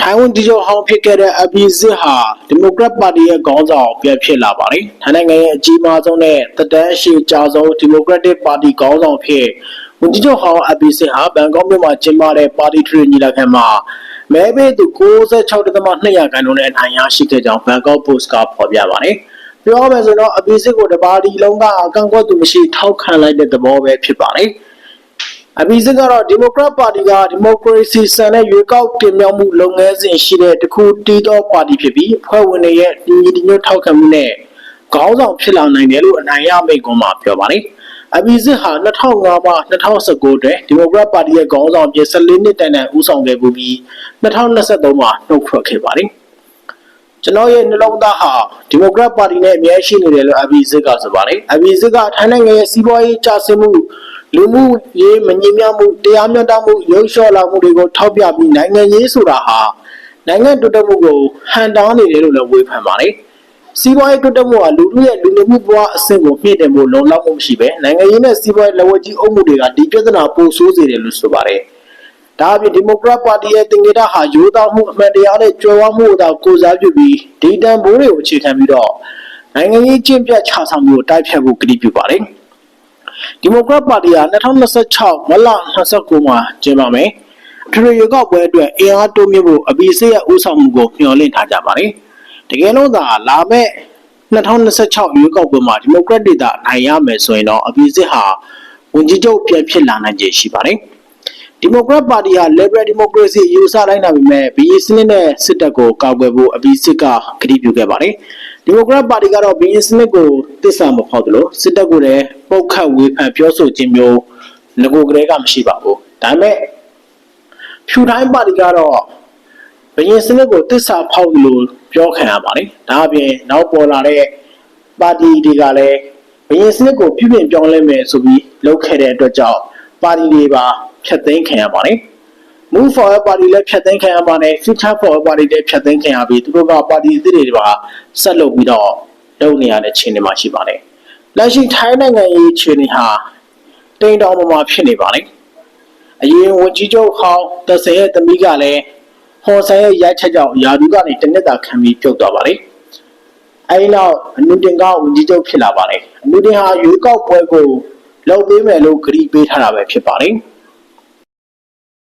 ထိုင်ဝမ်ဒီဂျိုဟောင်းဖြစ်ခဲ့တဲ့အဘီစစ်ဟာဒီမိုကရက်ပါတီရဲ့ခေါင်းဆောင်ပြန်ဖြစ်လာပါတယ်။ထိုင်းနိုင်ငံရဲ့အကြီးမားဆုံးနဲ့သက်တမ်းအရှိကြာဆုံးဒီမိုကရက်တစ်ပါတီခေါင်းဆောင်ဖြစ်ဝန်ကြီးချုပ်ဟောင်းအဘီစစ်ဟာဘန်ကောက်မြို့မှာကျင်းပတဲ့ပါတီထရီညီလာခံမှာမဲပေးသူ96.2ရာခိုင်နှုန်းနဲ့အနိုင်ရရှိခဲ့ကြောင်းဘန်ကောက်ပို့စ်ကဖော်ပြပါတယ်။ပြောရမယ်ဆိုတော့အဘီစစ်ကိုတပါတီလုံးကအကန့်ကွက်သူမရှိထောက်ခံလိုက်တဲ့သဘောပဲဖြစ်ပါတယ်။ အဘိစစ်ကတော့ဒီမိုကရက်ပါတီကဒီမိုကရေစီစံတဲ့ရွေးကောက်တင်မြှောက်မှုလုပ်ငန်းစဉ်ရှိတဲ့တခုတီးသောပါတီဖြစ်ပြီးဖွဲ့ဝင်တွေရဲ့ဒီညီဒီညွတ်ထောက်ခံမှုနဲ့ခေါင်းဆောင်ဖြစ်လာနိုင်တယ်လို့အနိုင်ရမိတ်ကွန်းမှာပြောပါတယ်။အဘိစစ်ဟာ2005မှ2019အတွက်ဒီမိုကရက်ပါတီရဲ့ခေါင်းဆောင်ဖြစ်14နှစ်တန်တန်ဦးဆောင်ခဲ့မှုပြီး2023မှာနှုတ်ထွက်ခဲ့ပါတယ်။ ကျွန်တော်ရဲ့နှလုံးသားဟာဒီမိုကရက်ပါတီနဲ့အမြဲရှိနေတယ်လို့အဘိစစ်ကဆိုပါတယ်။အဘိစစ်ကထိုင်းနိုင်ငံရဲ့စီးပွားရေးကျဆင်းမှုလူမှုရေးမငြိမ်းချမ်းမှုတရားမျှတမှုရုပ်လျှော့လာမှုတွေကိုထောက်ပြပြီးနိုင်ငံရေးဆိုတာဟာနိုင်ငံတိုးတက်မှုကိုဟန်တားနေတယ်လို့လည်းဝေဖန်ပါတယ်။စီးပွားရေးတိုးတက်မှုဟာလူထုရဲ့လူနေမှုဘဝအဆင့်ကိုမြင့်တင်ဖို့လုံလောက်မှုမရှိပဲနိုင်ငံရေးနဲ့စီးပွားရေးလက်ဝဲကြီးအုပ်မှုတွေကဒီပြဿနာပိုဆိုးစေတယ်လို့ဆိုပါတယ်။ ဒါအပြင်ဒီမိုကရက်ပါတီရဲ့တင်ကြတာဟာရိုးသားမှုအမှန်တရားနဲ့ကြွယ်ဝမှုကိုသာကိုစားပြုပြီးဒီတန်ဖိုးတွေကိုအခြေခံပြီးတော့နိုင်ငံရေးကျင့်ပြတ်ခြားဆောင်မှုကိုတိုက်ဖြတ်ဖို့ကတိပြုပါတယ်။ဒီမိုကရက်ပါတီဟာ2026မလ29မှာကျင်းပမယ်။အထွေထွေရွေးကောက်ပွဲအတွက်အင်အားတိုးမြင့်ဖို့အဘိစိရဲ့ဦးဆောင်မှုကိုမျှော်လင့်ထားကြပါတယ်။တကယ်လို့သာလာမယ့်2026ရွေးကောက်ပွဲမှာဒီမိုကရက်တွေသာအနိုင်ရမယ်ဆိုရင်တော့အဘိစိဟာဝန်ကြီးချုပ်ပြန်ဖြစ်လာနိုင်ခြေရှိပါတယ်။ ဒီမိုကရက်ပါတီဟာ Liberal Democracy ယူဆလိုက်တာပေမဲ့ဘီယီစနစ်နဲ့စစ်တပ်ကိုကာကွယ်ဖို့အဘိစိကကတိပြုခဲ့ပါတယ်။ဒီမိုကရက်ပါတီကတော့ဘီယီစနစ်ကိုတစ္ဆာမဖောက်သလိုစစ်တပ်ကိုလည်းပုတ်ခတ်ဝေဖန်ပြောဆိုခြင်းမျိုးငကိုကလေးကမရှိပါဘူး။ဒါပေမဲ့ဖြူတိုင်းပါတီကတော့ဘယင်စနစ်ကိုတစ္ဆာဖောက်လို့ပြောခံရပါတယ်။ဒါအပြင်နောက်ပေါ်လာတဲ့ပါတီတွေကလည်းဘယင်စနစ်ကိုပြုပြင်ပြောင်းလဲမယ်ဆိုပြီးလုပ်ခဲ့တဲ့အတွက်ကြောင့်ပါတီတွေပါ ဖျက်သိမ်းခံရပါတယ်။ Move Forward ပါတီလည်းဖျက်သိမ်းခံရပါတယ် Future Forward ပါတီလည်းဖျက်သိမ်းခံရပြီးသူတို့ကပါတီအသစ်တွေပါဆက်လုပ်ပြီးတော့လုပ်နေရတဲ့ခြေအနေမှာရှိပါတယ်။လက်ရှိထိုင်းနိုင်ငံရေးခြေအနေဟာတိမ်တောင်ပေါ်မှာဖြစ်နေပါတယ်။အရင်ဝန်ကြီးချုပ်ဟောင်းတဆယ်ရဲ့သမီးကလည်းဟော်ဆန်ရဲ့ရိုက်ချက်ကြောင့်ယာဒူကနေတနစ်တာခံပြီးပြုတ်သွားပါတယ်။အဲဒီနောက်အနုတင်ကဝန်ကြီးချုပ်ဖြစ်လာပါတယ်။အနုတင်ဟာရွေးကောက်ပွဲကိုလုပ်ပေးမယ်လို့ကတိပေးထားတာပဲဖြစ်ပါတယ်။